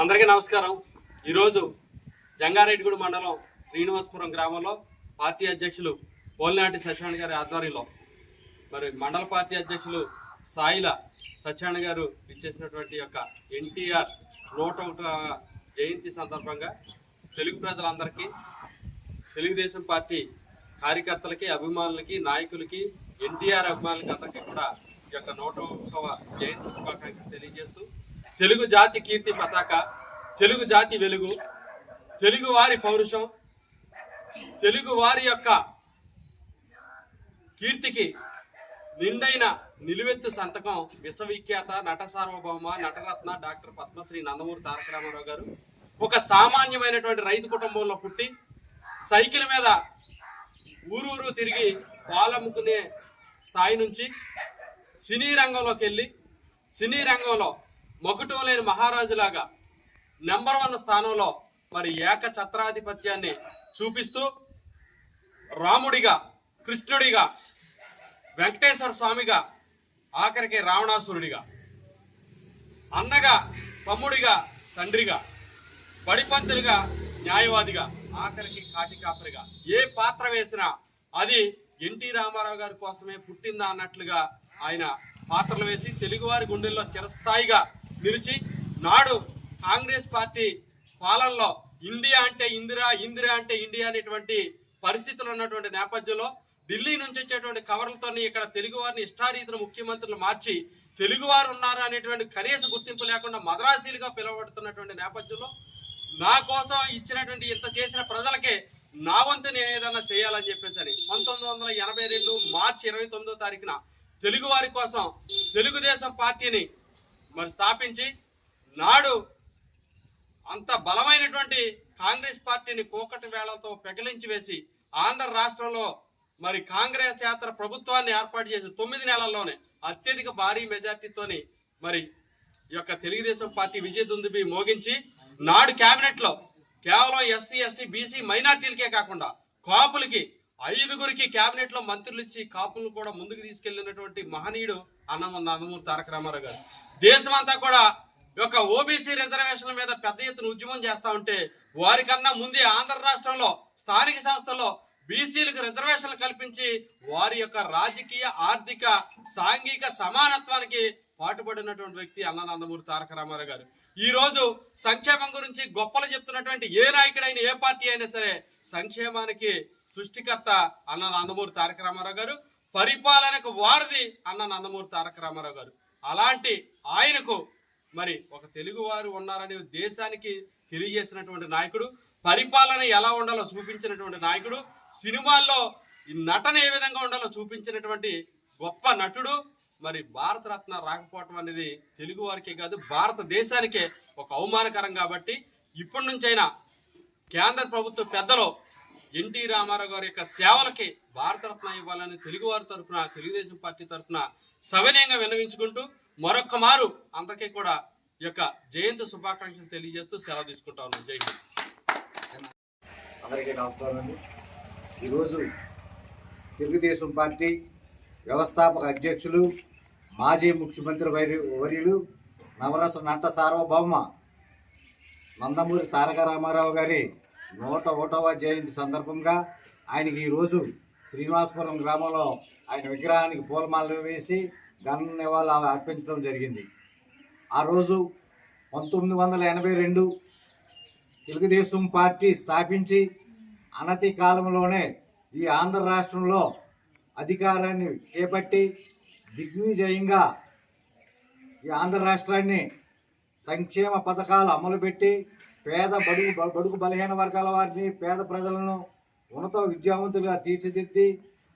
అందరికీ నమస్కారం. ఈరోజు జంగారెడ్డిగూడ మండలం శ్రీనివాసపురం గ్రామంలో పార్టీ అధ్యక్షులు పోలినాటి సత్యనారాయణ గారి ఆధ్వర్యంలో మరి మండల పార్టీ అధ్యక్షులు సాయిల సత్యనారాయణ గారు ఇచ్చేసినటువంటి యొక్క ఎన్టీఆర్ నూట జయంతి సందర్భంగా తెలుగు ప్రజలందరికీ తెలుగుదేశం పార్టీ కార్యకర్తలకి అభిమానులకి నాయకులకి ఎన్టీఆర్ అభిమానులకి అందరికీ కూడా ఈ యొక్క నూట జయంతి శుభాకాంక్షలు తెలియజేస్తూ తెలుగు జాతి కీర్తి పతాక తెలుగు జాతి వెలుగు తెలుగు వారి పౌరుషం తెలుగు వారి యొక్క కీర్తికి నిండైన నిలువెత్తు సంతకం విశ్వవిఖ్యాత నట సార్వభౌమ నటరత్న డాక్టర్ పద్మశ్రీ నందమూరి తారక రామారావు గారు. ఒక సామాన్యమైనటువంటి రైతు కుటుంబంలో పుట్టి సైకిల్ మీద ఊరూరు తిరిగి పాలమ్ముకునే స్థాయి నుంచి సినీ రంగంలోకి వెళ్ళి సినీ రంగంలో మొగటం లేని మహారాజులాగా నెంబర్ వన్ స్థానంలో మరి ఏక ఛత్రాధిపత్యాన్ని చూపిస్తూ రాముడిగా కృష్ణుడిగా వెంకటేశ్వర స్వామిగా ఆఖరికి రావణాసురుడిగా అన్నగా తమ్ముడిగా తండ్రిగా బడిపంతులుగా న్యాయవాదిగా ఆఖరికి కాటికాపరిగా ఏ పాత్ర వేసినా అది ఎన్టీ రామారావు గారి కోసమే పుట్టిందా అన్నట్లుగా ఆయన పాత్రలు వేసి తెలుగువారి గుండెల్లో చిరస్థాయిగా నిలిచి నాడు కాంగ్రెస్ పార్టీ పాలనలో ఇండియా అంటే ఇందిరా ఇందిరా అంటే ఇండియా అనేటువంటి పరిస్థితులు ఉన్నటువంటి నేపథ్యంలో ఢిల్లీ నుంచి వచ్చేటువంటి కవర్లతో ఇక్కడ తెలుగువారిని ఇష్టారీతిన ముఖ్యమంత్రులు మార్చి తెలుగువారు ఉన్నారా అనేటువంటి కనీస గుర్తింపు లేకుండా మద్రాసీలుగా పిలువబడుతున్నటువంటి నేపథ్యంలో నా కోసం ఇచ్చినటువంటి ఇంత చేసిన ప్రజలకే నా వంతు నేను ఏదైనా చేయాలని చెప్పేసరి పంతొమ్మిది వందల ఎనభై రెండు మార్చి ఇరవై తొమ్మిదో తారీఖున తెలుగువారి కోసం తెలుగుదేశం పార్టీని మరి స్థాపించి నాడు అంత బలమైనటువంటి కాంగ్రెస్ పార్టీని కోకటి వేళతో పెకిలించి వేసి ఆంధ్ర రాష్ట్రంలో మరి కాంగ్రెస్ యాత్ర ప్రభుత్వాన్ని ఏర్పాటు చేసి తొమ్మిది నెలల్లోనే అత్యధిక భారీ మెజార్టీతోని మరి ఈ యొక్క తెలుగుదేశం పార్టీ విజయ దుందుబి మోగించి నాడు క్యాబినెట్లో కేవలం ఎస్సీ ఎస్టీ బీసీ మైనార్టీలకే కాకుండా కాపులకి ఐదుగురికి కేబినెట్లో మంత్రులు ఇచ్చి కాపులను కూడా ముందుకు తీసుకెళ్ళినటువంటి మహనీయుడు అన్నమ నందమూరి తారక రామారావు గారు. దేశమంతా కూడా యొక్క ఓబీసీ రిజర్వేషన్ల మీద పెద్ద ఎత్తున ఉద్యమం చేస్తా ఉంటే వారికన్నా ముందే ఆంధ్ర రాష్ట్రంలో స్థానిక సంస్థల్లో బీసీలకు రిజర్వేషన్లు కల్పించి వారి యొక్క రాజకీయ ఆర్థిక సాంఘిక సమానత్వానికి పాటుపడినటువంటి వ్యక్తి అన్న నందమూరి తారక రామారావు గారు. ఈ రోజు సంక్షేమం గురించి గొప్పలు చెప్తున్నటువంటి ఏ నాయకుడైనా ఏ పార్టీ అయినా సరే సంక్షేమానికి సృష్టికర్త అన్న నందమూరి తారక రామారావు గారు పరిపాలనకు వారధి అన్న నందమూరి తారక రామారావు గారు. అలాంటి ఆయనకు మరి ఒక తెలుగువారు ఉన్నారనే ఉన్నారని దేశానికి తెలియజేసినటువంటి నాయకుడు పరిపాలన ఎలా ఉండాలో చూపించినటువంటి నాయకుడు సినిమాల్లో ఈ నటన ఏ విధంగా ఉండాలో చూపించినటువంటి గొప్ప నటుడు మరి భారతరత్న రాకపోవటం అనేది తెలుగు వారికే కాదు భారతదేశానికే ఒక అవమానకరం కాబట్టి ఇప్పటి నుంచైనా కేంద్ర ప్రభుత్వ పెద్దలు ఎన్టీ రామారావు గారి యొక్క సేవలకి భారతరత్న ఇవ్వాలని తెలుగు వారి తరఫున తెలుగుదేశం పార్టీ తరఫున సవినయంగా విన్నవించుకుంటూ మరొక్క మారు అందరికీ కూడా ఈ యొక్క జయంతి శుభాకాంక్షలు తెలియజేస్తూ సెలవు తీసుకుంటా ఉన్నాం. జై హింద్. అందరికీ నమస్కారం అండి. ఈరోజు తెలుగుదేశం పార్టీ వ్యవస్థాపక అధ్యక్షులు మాజీ ముఖ్యమంత్రి వరి వర్యులు నవరస నట్ట సార్వభౌమ నందమూరి తారక రామారావు గారి నూట ఒకటవ జయంతి సందర్భంగా ఆయనకి ఈరోజు శ్రీనివాసపురం గ్రామంలో ఆయన విగ్రహానికి పూలమాలలు వేసి ఘన నివాళులు అర్పించడం జరిగింది. ఆ రోజు పంతొమ్మిది వందల ఎనభై రెండు తెలుగుదేశం పార్టీ స్థాపించి అనతి కాలంలోనే ఈ ఆంధ్ర రాష్ట్రంలో అధికారాన్ని చేపట్టి దిగ్విజయంగా ఈ ఆంధ్ర రాష్ట్రాన్ని సంక్షేమ పథకాలు అమలు పెట్టి పేద బడుగు బడుగు బలహీన వర్గాల వారిని పేద ప్రజలను ఉన్నత విద్యావంతులుగా తీర్చిదిద్ది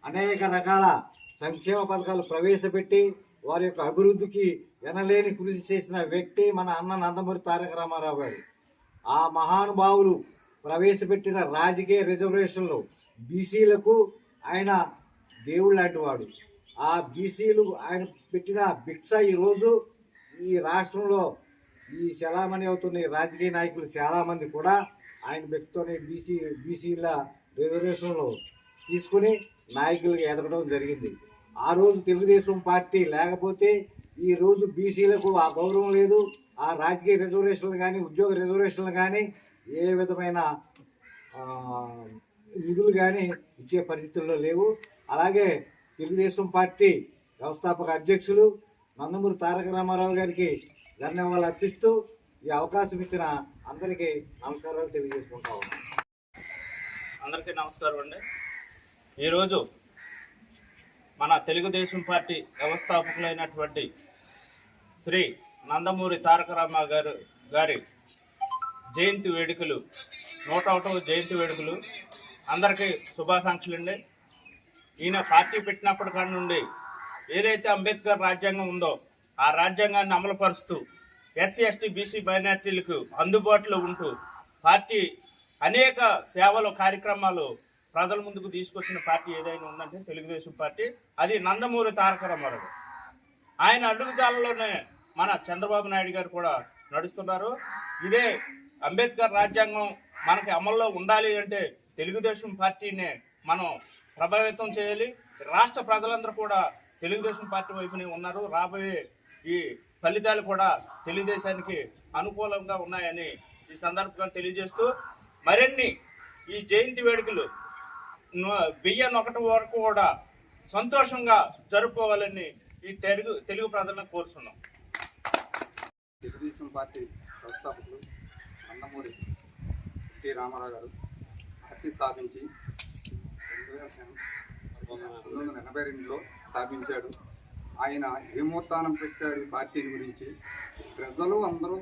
అనేక రకాల సంక్షేమ పథకాలు ప్రవేశపెట్టి వారి యొక్క అభివృద్ధికి ఎనలేని కృషి చేసిన వ్యక్తి మన అన్న నందమూరి తారక రామారావు గారు. ఆ మహానుభావులు ప్రవేశపెట్టిన రాజకీయ రిజర్వేషన్లు బీసీలకు ఆయన దేవుడు లాంటి వాడు. ఆ బీసీలు ఆయన పెట్టిన భిక్ష ఈరోజు ఈ రాష్ట్రంలో ఈ చలామణి అవుతున్న ఈ రాజకీయ నాయకులు చాలామంది కూడా ఆయన భిక్షతోనే బీసీ బీసీల రిజర్వేషన్లు తీసుకుని నాయకులుగా ఎదగడం జరిగింది. ఆ రోజు తెలుగుదేశం పార్టీ లేకపోతే ఈ రోజు బీసీలకు ఆ గౌరవం లేదు. ఆ రాజకీయ రిజర్వేషన్లు కానీ ఉద్యోగ రిజర్వేషన్లు కానీ ఏ విధమైన నిధులు కానీ ఇచ్చే పరిస్థితుల్లో లేవు. అలాగే తెలుగుదేశం పార్టీ వ్యవస్థాపక అధ్యక్షులు నందమూరి తారక రామారావు గారికి ధన్యవాదాలు అర్పిస్తూ ఈ అవకాశం ఇచ్చిన అందరికీ నమస్కారాలు తెలియజేసుకుంటా ఉన్నాను అందరికీ నమస్కారం అండి. ఈరోజు మన తెలుగుదేశం పార్టీ వ్యవస్థాపకులైనటువంటి శ్రీ నందమూరి తారక రామ గారు గారి జయంతి వేడుకలు నూట ఒకటవ జయంతి వేడుకలు అందరికీ శుభాకాంక్షలు అండి. ఈయన పార్టీ పెట్టినప్పటికాడి నుండి ఏదైతే అంబేద్కర్ రాజ్యాంగం ఉందో ఆ రాజ్యాంగాన్ని అమలుపరుస్తూ ఎస్సీ ఎస్టీ బీసీ మైనార్టీలకు అందుబాటులో ఉంటూ పార్టీ అనేక సేవలు కార్యక్రమాలు ప్రజల ముందుకు తీసుకొచ్చిన పార్టీ ఏదైనా ఉందంటే తెలుగుదేశం పార్టీ. అది నందమూరి తారక రామారావు. ఆయన అడుగుజాలలోనే మన చంద్రబాబు నాయుడు గారు కూడా నడుస్తున్నారు. ఇదే అంబేద్కర్ రాజ్యాంగం మనకి అమల్లో ఉండాలి అంటే తెలుగుదేశం పార్టీనే మనం ప్రభావితం చేయాలి. రాష్ట్ర ప్రజలందరూ కూడా తెలుగుదేశం పార్టీ వైపునే ఉన్నారు. రాబోయే ఈ ఫలితాలు కూడా తెలుగుదేశానికి అనుకూలంగా ఉన్నాయని ఈ సందర్భంగా తెలియజేస్తూ మరిన్ని ఈ జయంతి వేడుకలు బియ్యం వెయ్యి ఒకటి వరకు కూడా సంతోషంగా జరుపుకోవాలని ఈ తెలుగు తెలుగు ప్రజలను కోరుతున్నాం తెలుగుదేశం పార్టీ సంస్థాపకులు అన్నమూరి టి రామారావు గారు పార్టీ స్థాపించి రెండు వేల పంతొమ్మిది ఎనభై రెండులో స్థాపించాడు. ఆయన ఏమోత్థానం పెట్టాడు పార్టీని గురించి. ప్రజలు అందరూ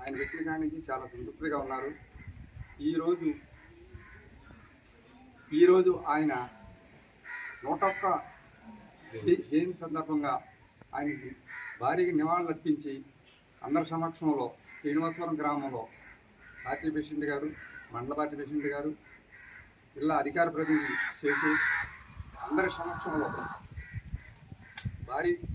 ఆయన పెట్టిన కానీ చాలా సంతృప్తిగా ఉన్నారు. ఈరోజు ఈరోజు ఆయన నూట ఒక్క జయంతి సందర్భంగా ఆయనకి భారీగా నివాళులు అర్పించి అందరి సమక్షంలో శ్రీనివాసపురం గ్రామంలో పార్టీ ప్రెసిడెంట్ గారు మండల పార్టీ ప్రెసిడెంట్ గారు జిల్లా అధికార ప్రతినిధి చేసి అందరి సమక్షంలో భారీగా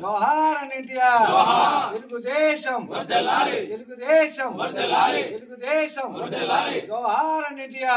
జోహార్ అన్నింటియా తెలుగుదేశం. తెలుగుదేశం. తెలుగుదేశం. జోహార్ అన్నింటియా